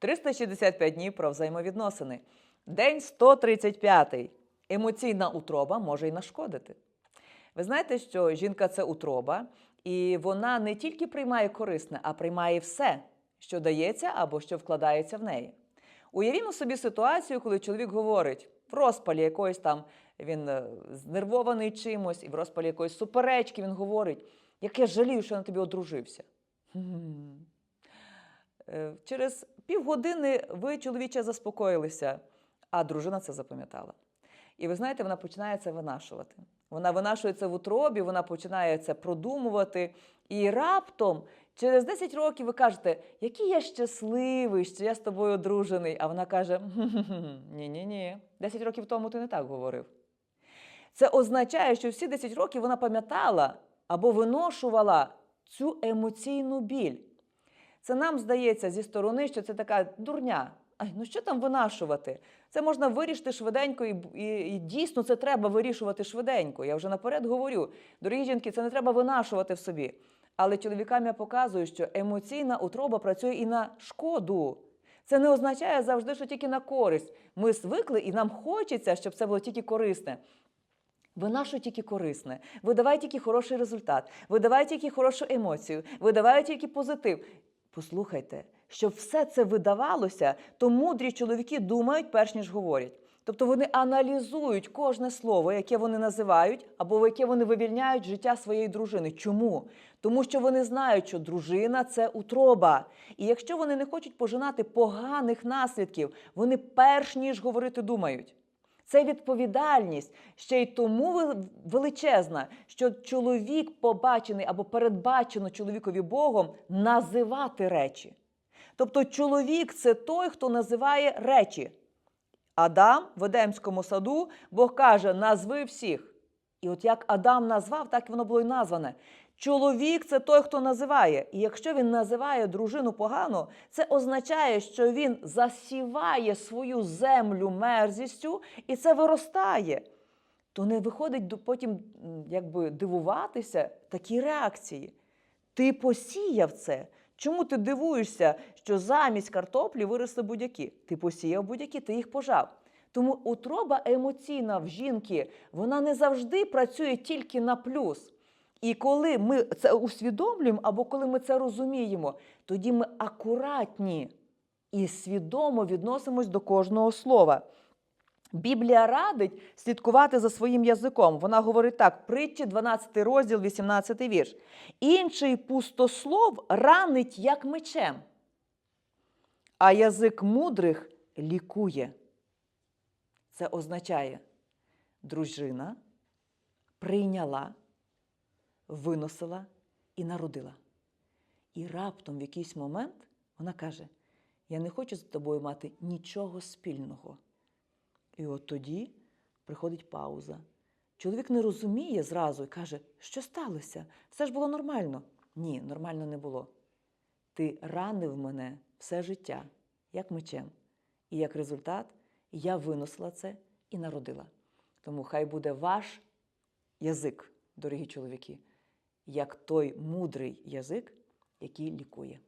365 днів про взаємовідносини. День 135. Емоційна утроба може й нашкодити. Ви знаєте, що жінка це утроба, і вона не тільки приймає корисне, а приймає все, що дається або що вкладається в неї. Уявімо собі ситуацію, коли чоловік говорить в розпалі якоїсь там він е, знервований чимось, і в розпалі якоїсь суперечки він говорить, як я жалію, що я на тобі одружився. Е, Через півгодини ви, чоловіче, заспокоїлися, а дружина це запам'ятала. І ви знаєте, вона починає це винашувати. Вона винашується в утробі, вона починає це продумувати. І раптом, через 10 років, ви кажете, який я щасливий, що я з тобою одружений. А вона каже: ні-ні-ні, 10 років тому ти не так говорив. Це означає, що всі 10 років вона пам'ятала або виношувала цю емоційну біль. Це нам здається зі сторони, що це така дурня. Ай, ну що там винашувати? Це можна вирішити швиденько, і, і, і дійсно це треба вирішувати швиденько. Я вже наперед говорю, дорогі жінки, це не треба винашувати в собі. Але чоловікам я показую, що емоційна утроба працює і на шкоду. Це не означає завжди, що тільки на користь. Ми звикли і нам хочеться, щоб це було тільки корисне. Винашуй тільки корисне, видавай тільки хороший результат, видавай тільки хорошу емоцію, видавай тільки позитив. Послухайте, щоб все це видавалося, то мудрі чоловіки думають, перш ніж говорять. Тобто вони аналізують кожне слово, яке вони називають, або яке вони вивільняють життя своєї дружини. Чому? Тому що вони знають, що дружина це утроба. І якщо вони не хочуть пожинати поганих наслідків, вони перш ніж говорити думають. Це відповідальність ще й тому величезна, що чоловік побачений або передбачено чоловікові Богом називати речі. Тобто чоловік це той, хто називає речі. Адам в Едемському саду Бог каже: назви всіх. І от як Адам назвав, так і воно було й назване. Чоловік це той, хто називає. І якщо він називає дружину погано, це означає, що він засіває свою землю мерзістю, і це виростає. То не виходить потім якби дивуватися такій реакції. Ти посіяв це. Чому ти дивуєшся, що замість картоплі виросли будь-які? Ти посіяв будь-які, ти їх пожав. Тому утроба емоційна в жінки, вона не завжди працює тільки на плюс. І коли ми це усвідомлюємо, або коли ми це розуміємо, тоді ми акуратні і свідомо відносимось до кожного слова. Біблія радить слідкувати за своїм язиком. Вона говорить так: притчі 12 розділ, 18 вірш. Інший пустослов ранить як мечем, а язик мудрих лікує. Це означає, дружина прийняла, виносила і народила. І раптом в якийсь момент вона каже: Я не хочу з тобою мати нічого спільного. І от тоді приходить пауза. Чоловік не розуміє зразу і каже, що сталося? Все ж було нормально. Ні, нормально не було. Ти ранив мене все життя, як мечем. І як результат я виносила це і народила. Тому хай буде ваш язик, дорогі чоловіки, як той мудрий язик, який лікує.